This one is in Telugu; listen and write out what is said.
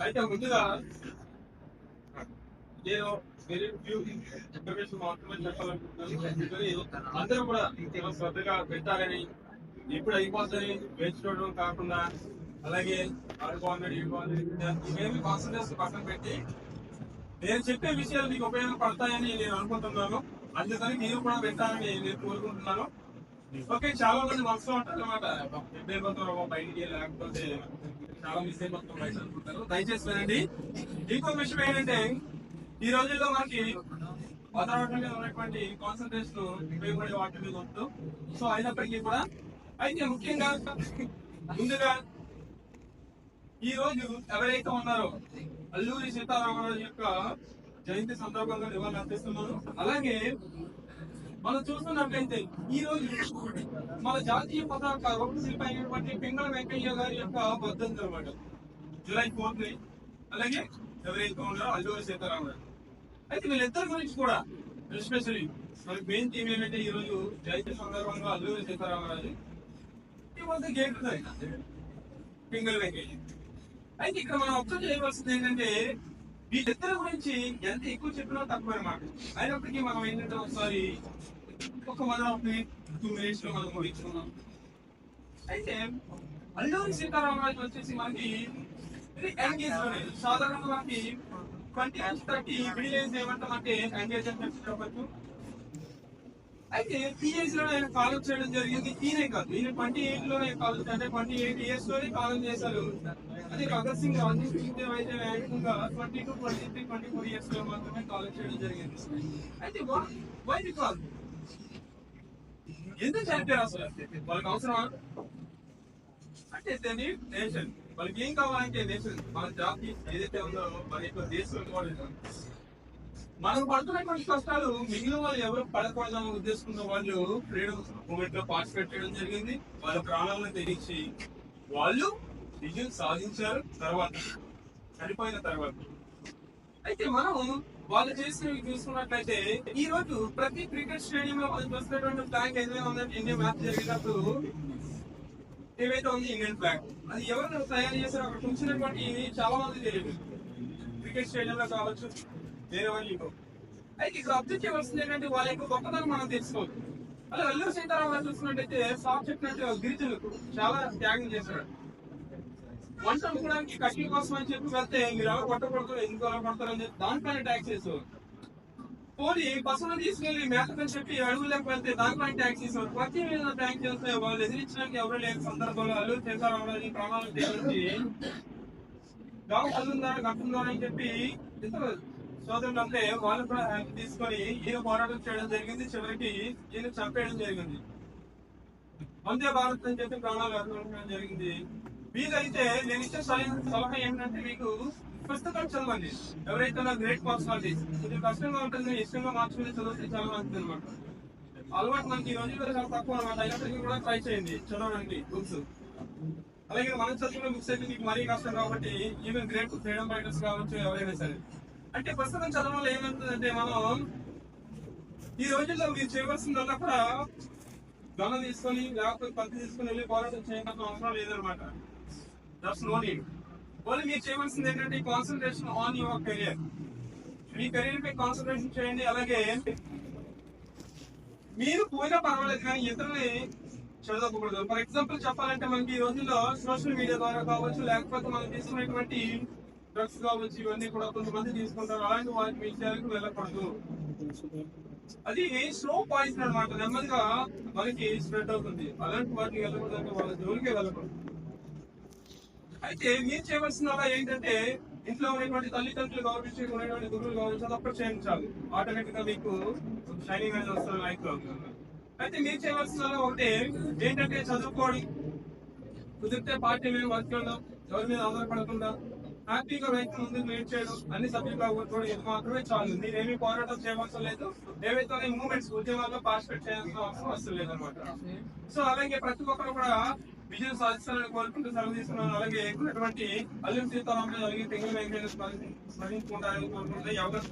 అయితే ముందుగా ఏదో వెరీ ఫ్యూ ఇన్ఫర్మేషన్ మాత్రమే చెప్పాలనుకుంటున్నాను అందరూ కూడా శ్రద్ధగా పెట్టాలని ఇప్పుడు అయిపోతుంది వేచుకోవడం కాకుండా అలాగే ఆడు బాగున్నాడు ఈ బాగున్నాడు ఇవేమి కాన్సన్ట్రేషన్ పక్కన పెట్టి నేను చెప్పే విషయాలు మీకు ఉపయోగపడతాయని నేను అనుకుంటున్నాను అందుకని మీరు కూడా పెట్టాలని నేను కోరుకుంటున్నాను ఓకే చాలా మంది మనసులో ఉంటారు అనమాట అయిపోతారు బయటికి లేకపోతే చాలా మిస్ అయిపోతాం బయట అనుకుంటారు. దయచేసి వినండి. ఇంకో విషయం ఏంటంటే ఈ రోజుల్లో మనకి వాతావరణం మీద ఉన్నటువంటి కాన్సన్ట్రేషన్ ఉపయోగపడే వాటి మీద ఉంటుంది సో అయినప్పటికీ కూడా అయితే ముఖ్యంగా ముందుగా ఈ రోజు ఎవరైతే ఉన్నారో అల్లూరి సీతారామరాజు యొక్క జయంతి సందర్భంగా నివాళులు అర్పిస్తున్నాను. అలాగే మనం చూస్తున్నట్లయితే ఈ రోజు మన జాతీయ పతాక రూపశిల్పి అయినటువంటి పింగళ వెంకయ్య గారి యొక్క పద్ధతి అనమాట జూలై ఫోర్త్ని. అలాగే ఎవరైతే ఉన్నారో అల్లూరి సీతారామరాజు అయితే వీళ్ళిద్దరి గురించి కూడా ఎస్పెషలీ మనకి మెయిన్ థీమ్ ఏంటంటే ఈ రోజు జయంతి సందర్భంగా అల్లూరి సీతారామరాజు. ఈ వాజ్ గేట్ పింగళ వెంకయ్య. అయితే ఇక్కడ మనం అబ్జర్వ్ చేయవలసింది ఏంటంటే వీళ్ళిద్దరి గురించి ఎంత ఎక్కువ చెప్పినా తక్కువ అనమాట అయినప్పటికీ మనం ఏంటంటే ఒకసారి ఒక వన్ ఆఫ్ మినిట్ టూ మినిట్స్లో మనం ముగించుకున్నాం అయితే అల్లూరి సీతారామరాజు వచ్చేసి మనకి ఎంగేజ్లోనే సాధారణంగా మనకి ట్వంటీ నుంచి థర్టీ మిడిల్ ఏజ్ ఏమంటాం అంటే ఎంగేజ్ అని చెప్పచ్చు అయితే ఈ ఏజ్లో ఆయన కాలం చేయడం జరిగింది. ఈయనే కాదు ఈయన ట్వంటీ ఎయిట్లోనే కాలేజ్ అంటే ట్వంటీ ఎయిట్ ఇయర్స్లోనే కాలం చేశారు. అదే భగత్ సింగ్ రంజిత్ సింగ్ దేవ్ అయితే వేగంగా twenty two twenty three twenty four ఇయర్స్లో మాత్రమే కాలేజ్ చేయడం జరిగింది. అయితే వై బికాస్ ఎందుకు చనిపోయారు? అసలు వాళ్ళకి అవసరమా? అంటే దేని నేషన్ వాళ్ళకి ఏం కావాలంటే నేషన్ మన జాతి ఏదైతే ఉందో మన యొక్క దేశం కూడా మనం పడుతున్నటువంటి కష్టాలు మిగిలిన వాళ్ళు ఎవరు పడకూడదని ఉద్దేశంతో వాళ్ళు ఫ్రీడమ్ మూమెంట్లో పార్టిసిపేట్ చేయడం జరిగింది. వాళ్ళ ప్రాణాలను తెగించి వాళ్ళు విజయం సాధించారు తర్వాత చనిపోయిన తర్వాత. అయితే మనం వాళ్ళు చేసినవి చూసుకున్నట్లయితే ఈ రోజు ప్రతి క్రికెట్ స్టేడియం లో మనం చూసినటువంటి ఫ్లాగ్ ఏదైనా ఉందంటే ఇండియా మ్యాచ్ జరిగినప్పుడు ఏవైతే ఉంది ఇండియన్ ఫ్లాగ్ అది ఎవరు తయారు చేశారు అక్కడ చూసినటువంటి చాలా మంది తెలియదు. క్రికెట్ స్టేడియం లో కావచ్చు వేరే వాళ్ళు అయితే ఇక్కడ అబ్జెక్ట్ చేయవలసింది ఏంటంటే వాళ్ళ యొక్క గొప్పతనం మనం తెలుసుకోవచ్చు అలా అల్లూరు సీతారామరాజు చూసుకున్నట్టయితే సాఫ్ చెప్పినట్టు గిరిజనులకు చాలా త్యాగం చేశారు. వంట అమ్ముకోవడానికి కట్టింగ్ కోసం అని చెప్పి వెళ్తే మీరు ఎలా కొట్టకూడదు ఎందుకు అలా కొడతారు అని చెప్పి దానిపైన ట్యాక్స్ వేసేవారు పోనీ బస్సులో తీసుకెళ్ళి మేతకని చెప్పి అడుగులకు వెళ్తే దానిపైన ట్యాక్స్ వేసేవారు ప్రతి మీద ట్యాక్స్ చేస్తే వాళ్ళు ఎదిరించడానికి ఎవరు లేని సందర్భంలో అల్లూరు సీతారామరాజు ప్రాణాలు తెగించి డాక్టర్ కలుందా కట్టుందా అని చెప్పి ఇతరు సోదరులు అంటే వాళ్ళు కూడా help తీసుకొని ఈయన పోరాటం చేయడం జరిగింది చివరికి ఈయన చంపేయడం జరిగింది. వందే భారత్ అని చెప్పి ప్రాణాలు అర్పించడం జరిగింది. వీలైతే నేను ఇచ్చే సలహా సలహా ఏంటంటే మీకు పుస్తకం చదవండి. ఎవరైతే నా గ్రేట్ పర్సనాలిటీస్ కొంచెం కష్టంగా ఉంటుంది ఇష్టంగా మార్చుకుని చదివితే చాలా మంచిది అనమాట అలవాటు మనకి ఈ రోజు చాలా తక్కువ అనమాట అయినప్పటికీ కూడా ట్రై చేయండి చదవడానికి బుక్స్ అలాగే మనం చదివిన బుక్స్ అయితే మీకు మరీ కష్టం కాబట్టి ఈవెన్ గ్రేట్ ఫ్రీడమ్ రైటర్స్ కావచ్చు ఎవరైనా సరే. అంటే పుస్తకం చదవడం వల్ల ఏమవుతుందంటే మనం ఈ రోజుల్లో మీరు చేయవలసిందల్లా కూడా ధనం తీసుకొని లేకపోతే పత్తి తీసుకొని వెళ్ళి పోరాటం చేయడం అవసరం లేదనమాట దట్స్ నో నీడ్ ఓన్లీ మీరు చేయవలసింది ఏంటంటే కాన్సన్ట్రేషన్ ఆన్ యువర్ కెరియర్ మీ కెరీర్ పై కాన్సన్ట్రేషన్ చేయండి. అలాగే మీరు పోయినా పర్వాలేదు కానీ ఇతరుని చదవకూడదు ఫర్ ఎగ్జాంపుల్ చెప్పాలంటే మనకి ఈ రోజుల్లో సోషల్ మీడియా ద్వారా కావచ్చు లేకపోతే మనం తీసుకునేటువంటి డ్రగ్స్ కావచ్చు ఇవన్నీ కూడా కొంతమంది తీసుకుంటారు. అలాంటి వాటి విషయాలకు వెళ్ళకూడదు. అది స్లో పాయిజన్ అన్నమాట. నెమ్మదిగా మనకి స్ప్రెడ్ అవుతుంది. అలాంటి వాటికి వెళ్ళకూడదు అంటే వాళ్ళ జోలికే వెళ్ళకూడదు. అయితే మీరు చేయవలసిన ఏంటంటే ఇంట్లో ఉన్నటువంటి తల్లిదండ్రులు కావచ్చు ఉన్నటువంటి గురువులు కావచ్చు అది అప్పుడు చేయించాలి. ఆటోమేటిక్గా మీకు షైనింగ్ అనేది వస్తుంది లైఫ్లో అయితే మీరు చేయవలసిన ఒకటి ఏంటంటే చదువుకోవడం. కుదిరితే పార్టీ మీద వర్క్ చేయడం ఎవరి మీద ఆధారపడకుండా హ్యాపీగా రైతు ముందు లీడ్ చేయడం అన్ని సభ్యులుగా కూడా ఇది మాత్రమే చాలు. మీరేమీ పోరాటం చేయవలసిన లేదు. ఏవైతే మూమెంట్స్ ఉద్యమాల్లో పార్టిసిపేట్ చేయాల్సిన అవసరం అసలు లేదనమాట. సో అలాగే ప్రతి ఒక్కరు కూడా విజయం సాధిస్తారని కోరుకుంటూ సెలవు తీసుకున్నారు అలాగే ఎక్కువటువంటి అల్లు సీతారాం సీతారామరాజు అలాగే తెంగుల వెంకటేశ్వర స్మరించుకుంటారని కోరుకుంటే అవకాశం